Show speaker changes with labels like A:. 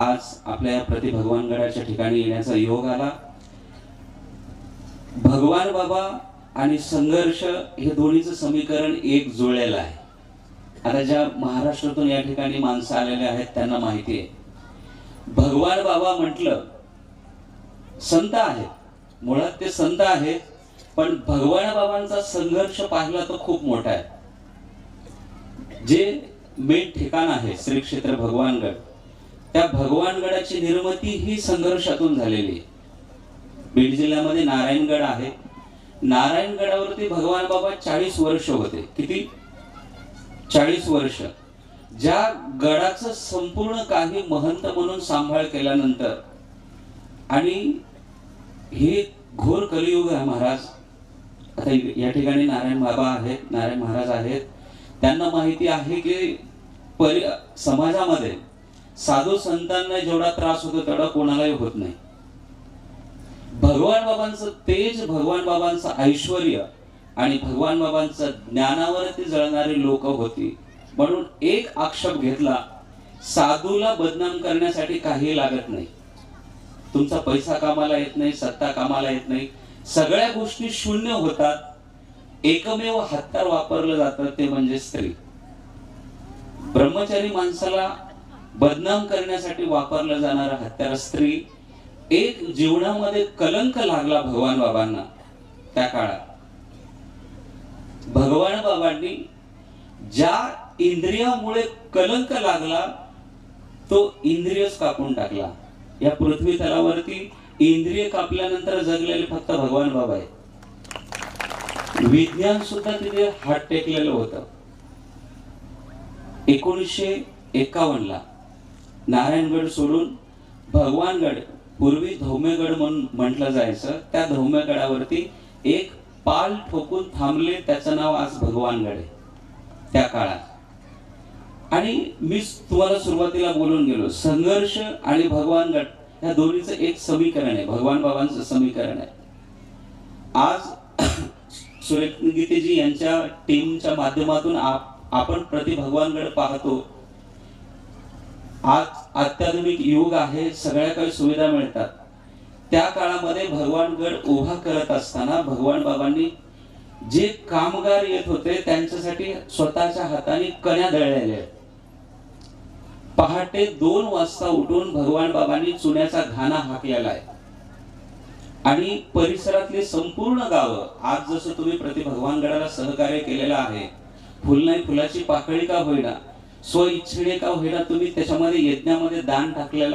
A: आज आपल्या या प्रति भगवानगडाच्या ठिकाणी येण्याचा योग आला. भगवान बाबा आणि संघर्ष हे दोन्हीचं समीकरण एक जुळलेलं आहे. आता ज्या महाराष्ट्रातून या ठिकाणी माणसं आलेले आहेत त्यांना माहिती आहे. भगवान बाबा म्हटलं संत आहेत. मुळात ते संत आहेत पण भगवान बाबांचा संघर्ष पाहिला तर खूप मोठा आहे. जे मेन ठिकाण आहे श्री क्षेत्र भगवानगड त्या भगवानगडाची निर्मिती ही संघर्षातून झालेली आहे. बीड जिल्ह्यामध्ये नारायणगड आहे. नारायणगडावरती भगवान बाबा चाळीस वर्ष होते. किती? चाळीस वर्ष. ज्या गडाचं संपूर्ण काही महंत म्हणून सांभाळ केल्यानंतर आणि हे घोर कलियुग आहे महाराज. आता या ठिकाणी नारायण बाबा आहेत नारायण महाराज आहेत. त्यांना माहिती आहे की परि समाजामध्ये साधू संतांना जेवढा त्रास होतो तेवढा कोणालाही होत नाही. भगवान बाबांचं तेज भगवान बाबांचं ऐश्वर आणि भगवान बाबांचं ज्ञानावरती जळणारी लोक होती. म्हणून एक आक्षेप घेतला साधूला बदनाम करण्यासाठी काही लागत नाही. तुमचा पैसा कामाला येत नाही सत्ता कामाला येत नाही. सगळ्या गोष्टी शून्य होतात. एकमेव हत्यार वापरलं जातं ते म्हणजे स्त्री. ब्रह्मचारी माणसाला बदनाम करण्यासाठी वापरलं जाणारं हत्यार स्त्री एक जीवनामध्ये कलंक लागला भगवान बाबांना त्या काळात. भगवान बाबांनी ज्या इंद्रियामुळे कलंक लागला तो इंद्रियच कापून टाकला. या पृथ्वी तलावरती इंद्रिय कापल्यानंतर जगलेले फक्त भगवान बाबा आहेत. विज्ञान सुद्धा तिथे हात टेकलेलं होतं. एकोणीसशे एकावन्न ला नारायणगड सोडून भगवानगड पूर्वी धौम्यगड म्हणून म्हटलं जायचं. त्या धौम्यगडावरती एक पाल ठोकून थांबले त्याचं नाव आज भगवानगड आहे. त्या काळात. आणि मी तुम्हाला सुरुवातीला बोलून गेलो संघर्ष आणि भगवानगड ह्या दोन्हीचं एक समीकरण आहे. भगवान बाबांचं समीकरण आहे. आज सुरेखगीतेजी यांच्या टीमच्या माध्यमातून आप- आपण प्रति भगवानगड पाहतो. आज अत्याधुनिक युग आहे सगळ्या काही सुविधा मिळतात. त्या काळामध्ये भगवानगड उभा करत असताना भगवान बाबांनी जे कामगार येत होते त्यांच्यासाठी स्वतःच्या हाताने कण्या दळलेल्या आहेत. पहाटे दोन वाजता उठून भगवान बाबांनी चुन्याचा घाना हाकलेला आहे आणि परिसरातले संपूर्ण गावं आज जसं तुम्ही प्रति भगवानगडाला सहकार्य केलेलं आहे फुल नाही फुलाची पाकळी का होईना स्व इच्छेने का होईना तुम्ही त्याच्यामध्ये यज्ञामध्ये दान टाकलेलं